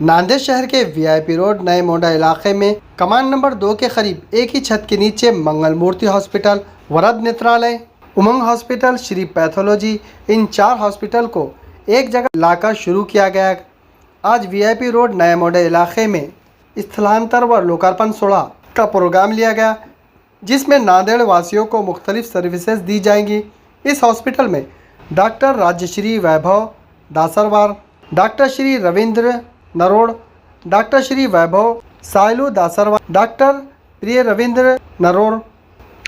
नांदेड़ शहर के VIP road, नए मोंडा इलाके में कमान नंबर दो के करीब एक ही छत के नीचे Mangal Murti hospital, Varad Netralaya, Umang hospital, Shri pathology, in चार हॉस्पिटल को एक जगह लाकर शुरू किया गया। आज वीआईपी रोड, नए मोंडा इलाके में स्थलांतर व लोकार्पण सोलह का प्रोग्राम लिया गया, जिसमें नांदेड़ वासियों को मुख्तलिफ़ सर्विसेज़ दी जाएँगी। इस हॉस्पिटल में doctor Rajshree Vaibhav Dasarwar, doctor Shri Ravindra Narod, doctor Shri Vaibhav Sailu Dasarwal doctor Priya Ravindra Narod.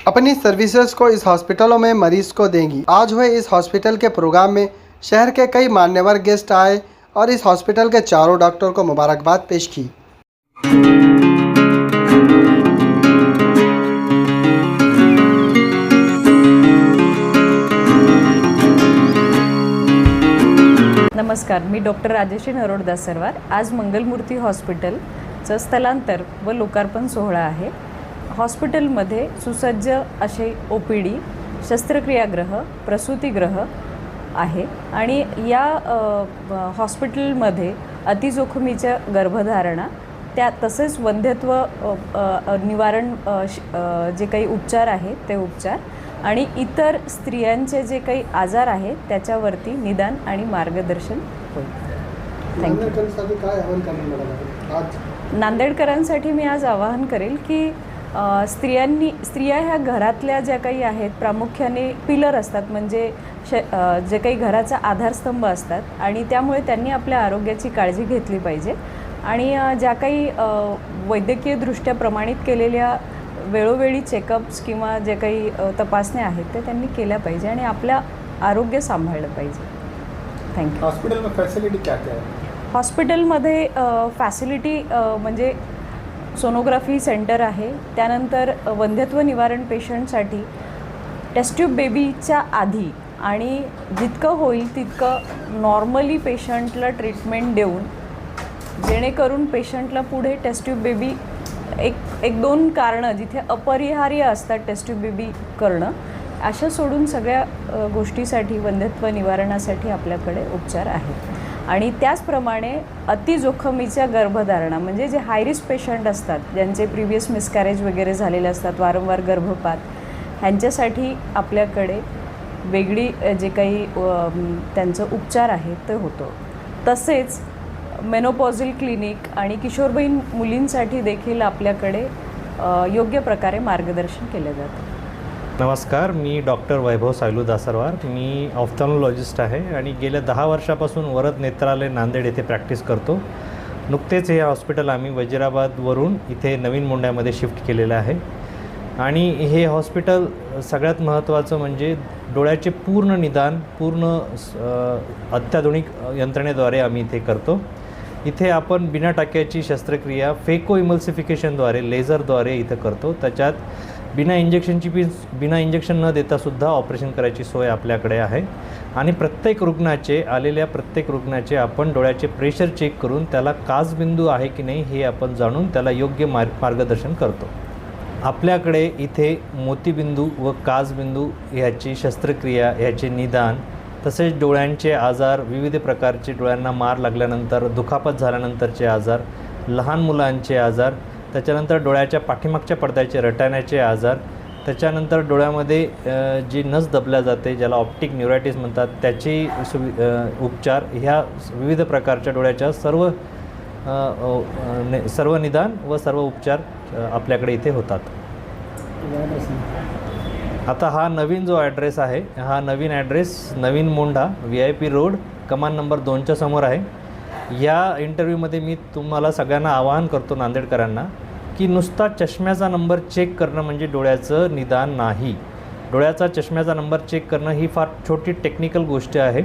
अपनी सर्विसेज़ को इस हॉस्पिटलों में मरीज़ को देंगी। आज हुए इस हॉस्पिटल के प्रोग्राम में शहर के कई मान्यवर गेस्ट आए और इस हॉस्पिटल के चारों डॉक्टर को मुबारकबाद पेश की। नमस्कार. मी डॉक्टर राजेश्री नरोडदास सरवार. आज मंगलमूर्ती हॉस्पिटलचं स्थलांतर व लोकार्पण सोहळा आहे. हॉस्पिटलमध्ये सुसज्ज असे ओ पी डी शस्त्रक्रियागृह प्रसूतीगृह आहे आणि या हॉस्पिटलमध्ये अतिजोखमीच्या गर्भधारणा त्या तसेच वंध्यत्व निवारण जे काही उपचार आहेत ते उपचार आणि इतर स्त्रियांचे जे काही आजार आहेत त्याच्यावरती निदान आणि मार्गदर्शन होईल. थँक्यू नांदेडकरांसाठी मी आज आवाहन करेल की स्त्रियांनी स्त्रिया ह्या घरातल्या ज्या काही आहेत प्रामुख्याने पिलर असतात म्हणजे श जे काही घराचा आधारस्तंभ असतात आणि त्यामुळे त्यांनी आपल्या आरोग्याची काळजी घेतली पाहिजे. आणि ज्या काही वैद्यकीयदृष्ट्या प्रमाणित केलेल्या वेळोवेळी चेकअप्स किंवा जे काही तपासण्या आहेत ते त्यांनी केल्या पाहिजे आणि आपल्या आरोग्य सांभाळलं पाहिजे. थँक्यू हॉस्पिटल फैसिलिटी क्या क्या हॉस्पिटलमध्ये फॅसिलिटी म्हणजे सोनोग्राफी सेंटर आहे. त्यानंतर वंध्यत्व निवारण पेशंटसाठी टेस्ट्यूब बेबीच्या आधी आणि जितकं होईल तितकं नॉर्मली पेशंटला ट्रीटमेंट देऊन जेणेकरून पेशंटला पुढे टेस्ट्यूब बेबी एक एक दोन कारणं जिथे अपरिहार्य असतात टेस्ट्यूब बेबी करणं अशा सोडून सगळ्या गोष्टीसाठी वंध्यत्व निवारणासाठी आपल्याकडे उपचार आहेत. आणि त्याचप्रमाणे अतिजोखमीच्या गर्भधारणा म्हणजे जे हायरिस्क पेशंट असतात ज्यांचे प्रिव्हियस मिसकॅरेज वगैरे झालेले असतात वारंवार गर्भपात ह्यांच्यासाठी आपल्याकडे वेगळी जे काही त्यांचं उपचार आहे ते होतो. तसेच मेनोपॉझल क्लिनिक आणि किशोरबहीण मुलींसाठी देखील आपल्याकडे योग्य प्रकारे मार्गदर्शन केलं जातं. नमस्कार मी डॉक्टर वैभव सायलू दासरवार. मी ऑफ्थॉलॉजिस्ट आहे आणि गेल्या दहा वर्षापासून वरद नेत्रालय नांदेड येथे प्रॅक्टिस करतो. नुकतेच हे हॉस्पिटल आम्ही वजिराबादवरून इथे नवीन मुंड्यामध्ये शिफ्ट केलेलं आहे. आणि हे हॉस्पिटल सगळ्यात महत्त्वाचं म्हणजे डोळ्याचे पूर्ण निदान पूर्ण स- अत्याधुनिक यंत्रणेद्वारे आम्ही इथे करतो. इथे आपण बिना टाक्याची शस्त्रक्रिया फेको इमल्सिफिकेशनद्वारे लेझरद्वारे इथं करतो. त्याच्यात बिना इंजेक्शनची बी बिना इंजेक्शन न देतासुद्धा ऑपरेशन करायची सोय आपल्याकडे आहे. आणि प्रत्येक रुग्णाचे आलेल्या प्रत्येक रुग्णाचे आपण डोळ्याचे प्रेशर चेक करून त्याला काजबिंदू आहे की नाही हे आपण जाणून त्याला योग्य मार्ग मार्गदर्शन करतो. आपल्याकडे इथे मोतीबिंदू व काजबिंदू ह्याची शस्त्रक्रिया ह्याचे निदान तसेच डोळ्यांचे आजार विविध प्रकारचे डोळ्यांना मार लागल्यानंतर दुखापत झाल्यानंतरचे आजार लहान मुलांचे आजार त्याच्यानंतर डोळ्याच्या पाठीमागच्या पडद्याचे रटाण्याचे आजार त्याच्यानंतर डोळ्यामध्ये जी नस दबल्या जाते ज्याला ऑप्टिक न्युरायटिस म्हणतात त्याची सुवि उपचार ह्या विविध प्रकारच्या डोळ्याच्या सर्व ने- सर्व निदान व सर्व उपचार आपल्याकडे इथे होतात. आता हा नवीन जो ॲड्रेस आहे हा नवीन address Naveen Mondha V I P road कमान नंबर दोनच्या समोर आहे. या इंटरव्ह्यूमध्ये मी तुम्हाला सगळ्यांना आवाहन करतो नांदेडकरांना की नुसता चष्म्याचा नंबर चेक करणं म्हणजे डोळ्याचं निदान नाही. डोळ्याचा चष्म्याचा नंबर चेक करणं ही फार छोटी टेक्निकल गोष्ट आहे.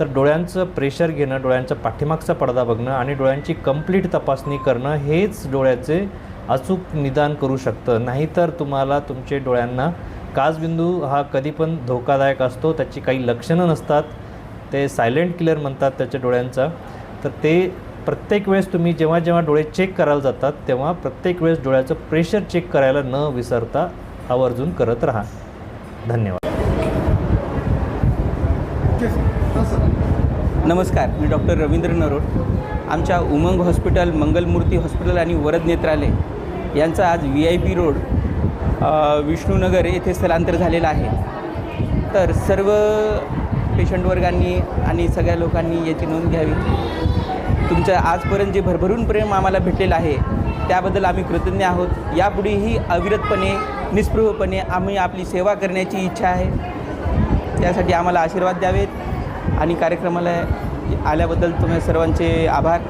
तर डोळ्यांचं प्रेशर घेणं डोळ्यांचा पाठीमागचा पडदा बघणं आणि डोळ्यांची कंप्लीट तपासणी करणं हेच डोळ्याचे अचूक निदान करू शकतं. नाहीतर तुम्हाला तुमचे डोळ्यांना काचबिंदू हा कधी पण धोकादायक असतो त्याची काही लक्षणं नसतात. ते सायलेंट किलर म्हणतात त्याच्या डोळ्यांचा. तर ते प्रत्येक वेळेस तुम्ही जेव्हा जेव्हा डोळे चेक करायला जातात तेव्हा प्रत्येक वेळेस डोळ्याचं प्रेशर चेक करायला न विसरता आवर्जून करत राहा. धन्यवाद. नमस्कार मी डॉक्टर रवींद्र नरोड. आमच्या उमंग हॉस्पिटल मंगलमूर्ती हॉस्पिटल आणि वरद नेत्रालय यांचा आज V I P road Vishnunagar येथे स्थलांतर झालेलं आहे. तर सर्व पेशंट वर्गांनी आणि सगळ्या लोकांनी याची नोंद घ्यावी. तुमचं आजपर्यंत जे भरभरून प्रेम आम्हाला भेटलेलं आहे त्याबद्दल आम्ही कृतज्ञ आहोत. यापुढेही अविरतपणे निस्पृहपणे आम्ही आपली सेवा करण्याची इच्छा आहे. त्यासाठी आम्हाला आशीर्वाद द्यावेत आणि कार्यक्रमाला आल्याबद्दल तुम्ही सर्वांचे आभार.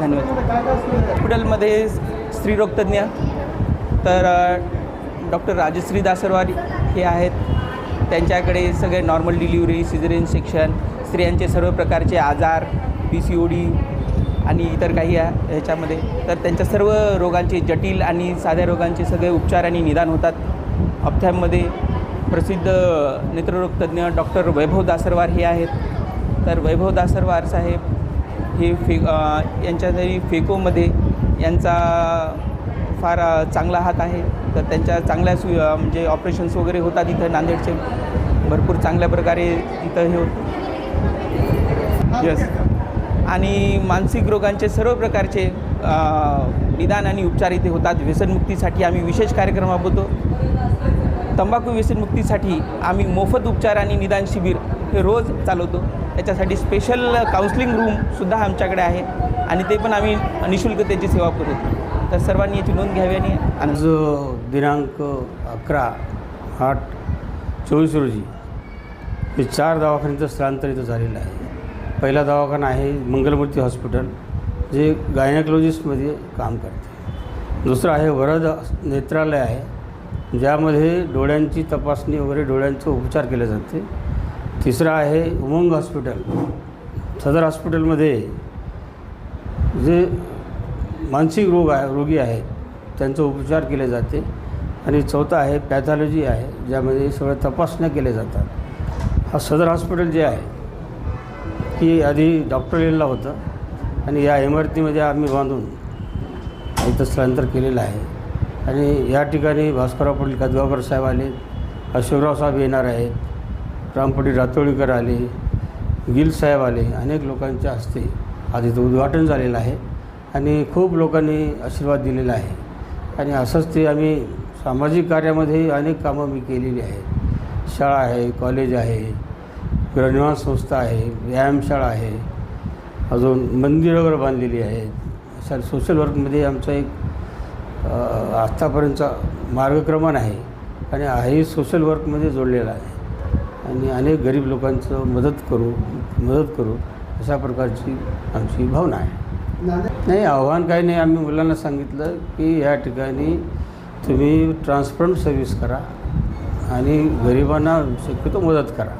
धन्यवाद. हॉस्पिटलमध्ये स्त्रीरोगतज्ञ तर डॉक्टर राजश्री दासरवार हे आहेत. त्यांच्याकडे सगळे नॉर्मल डिलिव्हरी सिझरिन सेक्शन स्त्रियांचे सर्व प्रकारचे आजार पी सी ओ डी आणि इतर काही ह्याच्यामध्ये. तर त्यांच्या सर्व रोगांचे जटिल आणि साध्या रोगांचे सगळे उपचार आणि निदान होतात. अप्थॅममध्ये प्रसिद्ध नेत्ररोगतज्ञ डॉक्टर वैभव दासरवार हे आहेत. तर वैभव दासरवार साहेब हे फे यांच्या जरी फेकोमध्ये यांचा फार चांगला हात आहे. तर त्यांच्या चांगल्या सु म्हणजे ऑपरेशन्स वगैरे होतात इथं नांदेडचे. भरपूर चांगल्या प्रकारे इथं हे होत. यस आणि मानसिक रोगांचे सर्व प्रकारचे निदान आणि उपचार इथे होतात. व्यसनमुक्तीसाठी आम्ही विशेष कार्यक्रम राबवतो. तंबाखू व्यसनमुक्तीसाठी आम्ही मोफत उपचार आणि निदान शिबिर हे रोज चालवतो. त्याच्यासाठी स्पेशल काउन्सिलिंग रूमसुद्धा आमच्याकडे आहे. आणि ते पण आम्ही निशुल्क त्याची सेवा पुरवतो. तर सर्वांनी याची नोंद घ्यावी आणि आज दिनांक अकरा आठ चोवीस रोजी हे चार दवाखान्याचं स्थलांतर इथं झालेलं आहे. पहिला दवाखाना आहे मंगलमूर्ती हॉस्पिटल जे गायनेकोलॉजिस्टमध्ये काम करते. दुसरं आहे वरद नेत्रालय आहे ज्यामध्ये डोळ्यांची तपासणी वगैरे डोळ्यांचा उपचार केले जाते. तिसरं आहे उमंग हॉस्पिटल सदर हॉस्पिटलमध्ये जे मानसिक रोग आहे रोगी आहेत. त्यांचा उपचार केले जाते. आणि चौथा आहे पॅथॉलॉजी आहे ज्यामध्ये सगळ्या तपासण्या केल्या जातात. हा सदर हॉस्पिटल जे आहे की आधी डॉक्टर लेनला होतं. आणि या इमारतीमध्ये आम्ही बांधून इथं स्थलांतर केलेलं आहे. आणि या ठिकाणी भास्करराव पाटील कदगावकर साहेब आले अशोकराव साहेब येणार आहेत रामपटी रातोळीकर आले गिल साहेब आले अनेक लोकांच्या हस्ते आज इथं उद्घाटन झालेलं आहे. आणि खूप लोकांनी आशीर्वाद दिलेला आहे. आणि असंच ते आम्ही सामाजिक कार्यामध्ये अनेक कामं मी केलेली आहेत. शाळा आहे कॉलेज आहे ग्रहनिवास संस्था आहे व्यायामशाळा आहे अजून मंदिरं वगैरे बांधलेली आहेत. अशा सोशल वर्कमध्ये आमचा एक आत्तापर्यंतचा मार्गक्रमण आहे आणि हाही सोशल वर्कमध्ये जोडलेला आहे. आणि अनेक गरीब लोकांचं मदत करू मदत करू अशा प्रकारची आमची भावना आहे. नाही आव्हान काही नाही. आम्ही मुलांना सांगितलं की या ठिकाणी तुम्ही ट्रान्सपरंट सर्व्हिस करा आणि गरिबांना शक्यतो मदत करा.